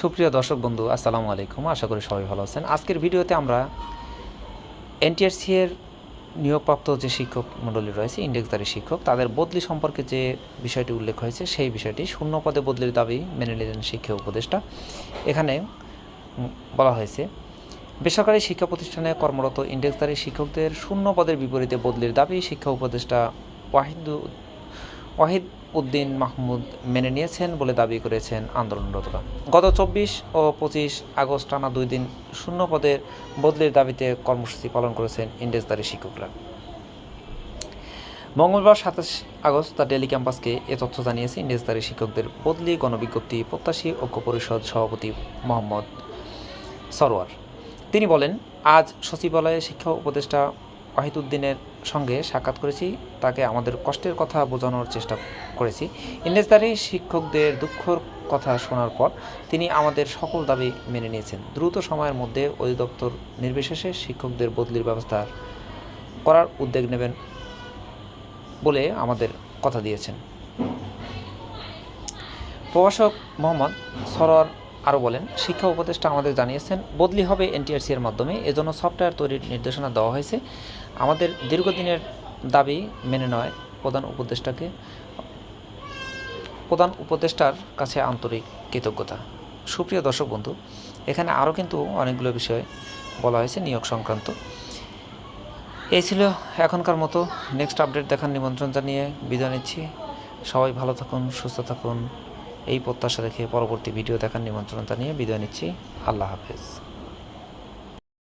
সুপ্রিয় দর্শক বন্ধু, আসসালামু আলাইকুম। আশা করি সবাই ভালো আছেন। আজকের ভিডিওতে আমরা এনটিআরসি এর নিয়োগপ্রাপ্ত যে শিক্ষক মণ্ডলী রয়েছে ইন্ডেক্সদারি শিক্ষক, তাদের বদলি সম্পর্কে যে বিষয়টি উল্লেখ হয়েছে, সেই বিষয়টি শূন্য পদে বদলির দাবি মেনে নিলেন শিক্ষা উপদেষ্টা। এখানে বলা হয়েছে, বেসরকারি শিক্ষা প্রতিষ্ঠানে কর্মরত ইন্ডেক্সদারি শিক্ষকদের শূন্য পদের বিপরীতে বদলির দাবি শিক্ষা উপদেষ্টা ওয়াহিদ ওয়াহিদ উদ্দিন মাহমুদ মেনে নিয়েছেন বলে দাবি করেছেন আন্দোলনরতরা। গত চব্বিশ ও পঁচিশ আগস্ট টানা দুই দিন শূন্য পদের বদলির দাবিতে কর্মসূচি পালন করেছেন ইন্ডেক্সদারি শিক্ষকরা। মঙ্গলবার সাতাশ আগস্ট দ্য ডেলি ক্যাম্পাসকে এ তথ্য জানিয়েছে ইন্ডেক্সদারি শিক্ষকদের বদলি গণবিজ্ঞপ্তি প্রত্যাশী ঐক্য পরিষদ সভাপতি মোহাম্মদ সরোয়ার তিনি বলেন, আজ সচিবালয়ে শিক্ষা উপদেষ্টা ওয়াহিদুদ্দিনের সঙ্গে সাক্ষাৎ করেছি, তাকে আমাদের কষ্টের কথা বোঝানোর চেষ্টা করেছি। ইন্ডেসদারি শিক্ষকদের দুঃখর কথা শোনার পর তিনি আমাদের সকল দাবি মেনে নিয়েছেন। দ্রুত সময়ের মধ্যে অধিদপ্তর নির্বিশেষে শিক্ষকদের বদলির ব্যবস্থা করার উদ্যোগ নেবেন বলে আমাদের কথা দিয়েছেন। প্রভাষক মোহাম্মদ সরোয়ার আরও বলেন, শিক্ষা উপদেষ্টা আমাদের জানিয়েছেন, বদলি হবে এনটিআরসি এর মাধ্যমে, এজন্য সফটওয়্যার তৈরির নির্দেশনা দেওয়া হয়েছে। আমাদের দীর্ঘদিনের দাবি মেনে নয় প্রধান উপদেষ্টাকে, প্রধান উপদেষ্টার কাছে আন্তরিক কৃতজ্ঞতা। সুপ্রিয় দর্শক বন্ধু, এখানে আরও কিন্তু অনেকগুলো বিষয় বলা হয়েছে নিয়োগ সংক্রান্ত। এই ছিল এখনকার মতো। নেক্সট আপডেট দেখার নিমন্ত্রণ জানিয়ে বিদায় নিচ্ছি। সবাই ভালো থাকুন, সুস্থ থাকুন। এই প্রত্যাশা রেখে পরবর্তী ভিডিও দেখার নিমন্ত্রণ নিয়ে বিদায় নিচ্ছি। আল্লাহ হাফেজ।